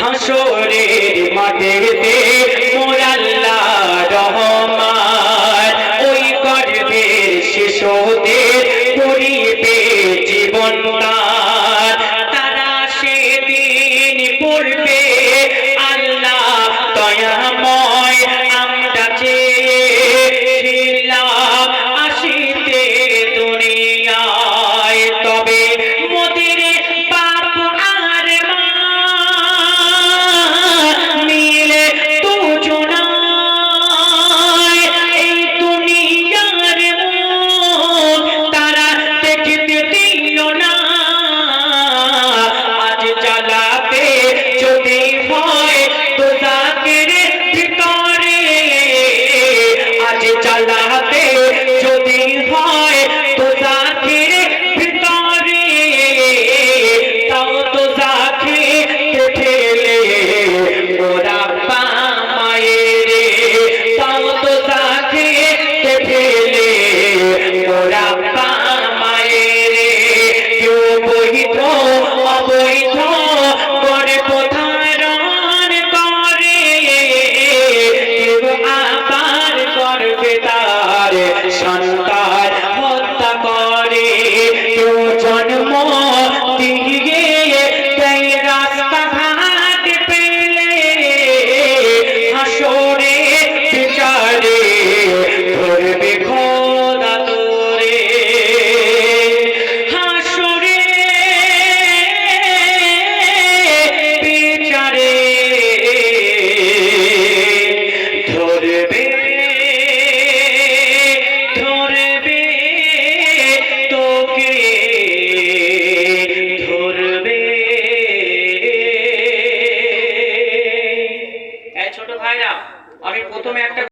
হাসরের মাঠেতে মোরাল্লা রহমান। ওই গর্বের শিশুদের পরিবে জীবন তারা সেদিন পড়বে সন্তান ভাইরা আমি প্রথমে একটা